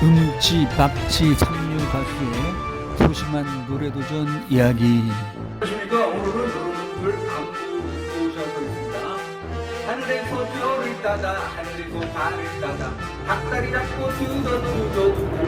음치 박치 삼류 가수의 소심한 노래도전 이야기 안녕하십니까. 오늘은 여러분들 안부 모셔서 있습니다. 하늘에서 별을 따다 하늘에서 달을 따다 닭다리 잡고 두더 두더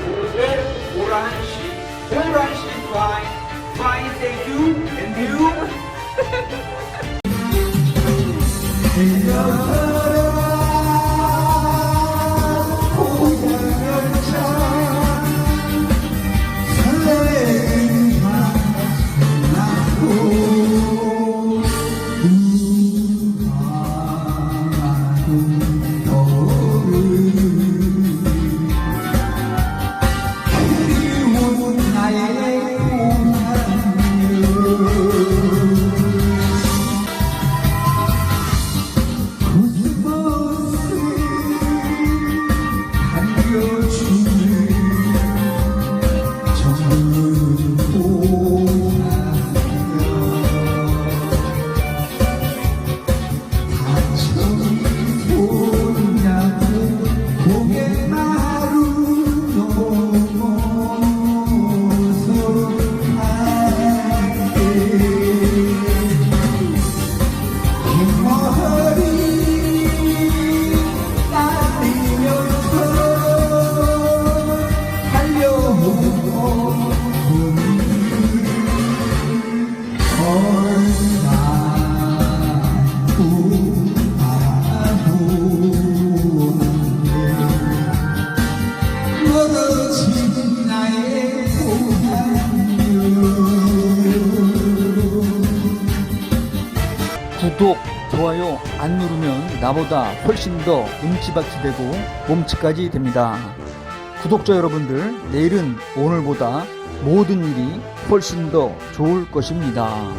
구독, 좋아요 안 누르면 나보다 훨씬 더 음치박치 되고 몸치까지 됩니다. 구독자 여러분들, 내일은 오늘보다 모든 일이 훨씬 더 좋을 것입니다.